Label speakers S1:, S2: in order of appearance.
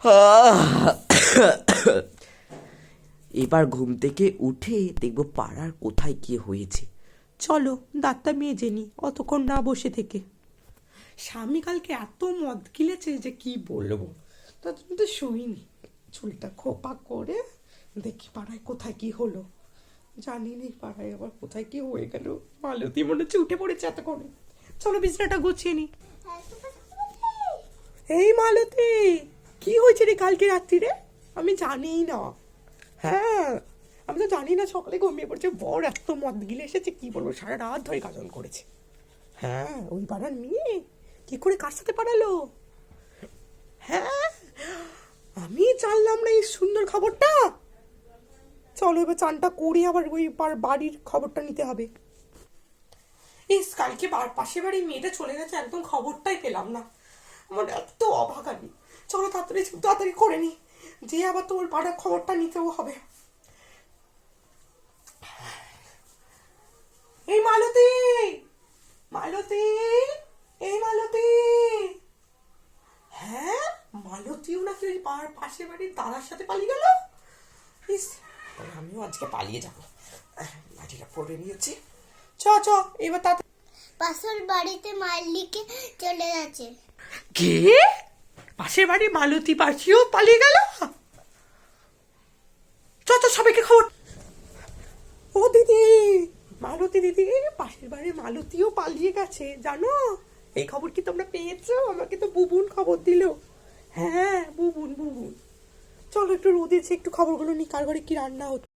S1: এবার ঘুম থেকে উঠে দেখব পাড়ার কোথায় কি হয়েছে।
S2: চলো দাঁতটা মেজে নি অতক্ষণ না বসে থেকে। স্বামী কালকে এত মদ গিলেছে যে কি বলব? জন্য তো শুইনি। চুলটা খোপা করে দেখি পাড়ায় কোথায় কি হলো। জানি নি পাড়ায় আবার কোথায় কি হয়ে গেল। মালতী মনে হচ্ছে উঠে পড়েছে এতক্ষণে। চলো বিছনাটা গুছিয়ে নি। এই মালতী! কি হয়েছে রে কালকে রাত্রিরে? আমি জানি না। হ্যাঁ আমি তো জানি না, সকালে ঘুমিয়ে পড়ছে। বর এত মদ গিলে এসেছে, কি বলব? সারা রাত ধরে গাজন করেছে। হ্যাঁ ওই পাড়ার মেয়ে? কি করে কার সাথে পাঠালো হ্যাঁ আমি জানলাম না এই সুন্দর খবরটা। চলো এবার চানটা করে আবার ওই বাড়ির খবরটা নিতে হবে। ইস, কালকে পাশের বাড়ির মেয়েটা চলে গেছে, একদম খবরটাই পেলাম না। আমার এত অভাগানি চলো তাড়াতাড়ি তাড়াতাড়ি করে নি। যে আবার তোর পাড়ার খবরটা নিতেও হবে। এই মালতী! মালতী! এই মালতী! হ্যাঁ মালতীও নাকি ওই পাড় পাশের বাড়ির দাদার সাথে পালিয়ে গেল? ইস আমিও আজকে পালিয়ে যাব। লাঠিটা পরে নিয়েছি। চ চ এবার তাতে
S3: পাশের বাড়িতে মালিকে চলে যাচ্ছে
S2: কে? পাশের বাড়ি মালতী পাখিও পালিয়ে গেল? চ সবাইকে খবর ও দিদি, মালতী দিদি, পাশের বাড়ির মালতীও পালিয়ে গেছে, জানো? এই খবর কি তোমরা পেয়েছ? আমাকে তো বুবুন খবর দিল। হ্যাঁ বুবুন বুবুন। চলো একটু রোদেছে একটু খবরগুলো নি কার ঘরে কি রান্না হচ্ছে।